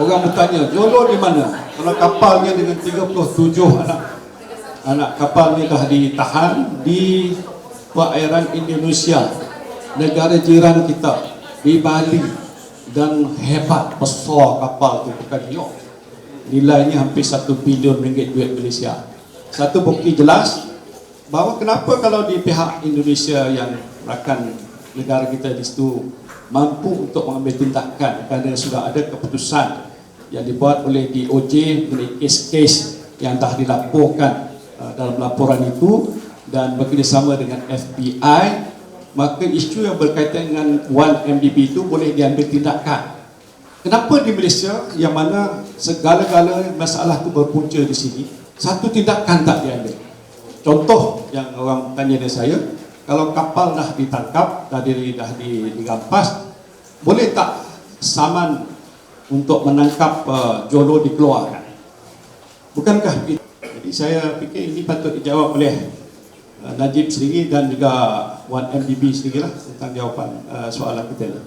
orang bertanya, Jolo di mana? Kalau kapalnya dengan 37 anak anak kapalnya dah ditahan di perairan Indonesia, negara jiran kita di Bali dan hebat besar kapal tu bukan yok. Nilainya hampir 1 bilion ringgit duit Malaysia. Satu bukti jelas bahawa kenapa kalau di pihak Indonesia yang rakan negara kita di situ mampu untuk mengambil tindakan kerana sudah ada keputusan yang dibuat oleh DOJ mengenai kes-kes yang dah dilaporkan uh, dalam laporan itu dan bekerjasama dengan FBI maka isu yang berkaitan dengan 1MDB itu boleh diambil tindakan. Kenapa di Malaysia? Yang mana segala-gala masalah itu berpunca di sini. Satu tindakan tak diambil. Contoh yang orang tanya dengan saya kalau kapal dah ditangkap dah, di, dah di, dirampas boleh tak saman untuk menangkap uh, Jolo dikeluarkan? Bukankah itu? Jadi saya fikir ini patut dijawab oleh uh, Najib sendiri dan juga Wan MDB sendiri lah tentang jawapan uh, soalan kita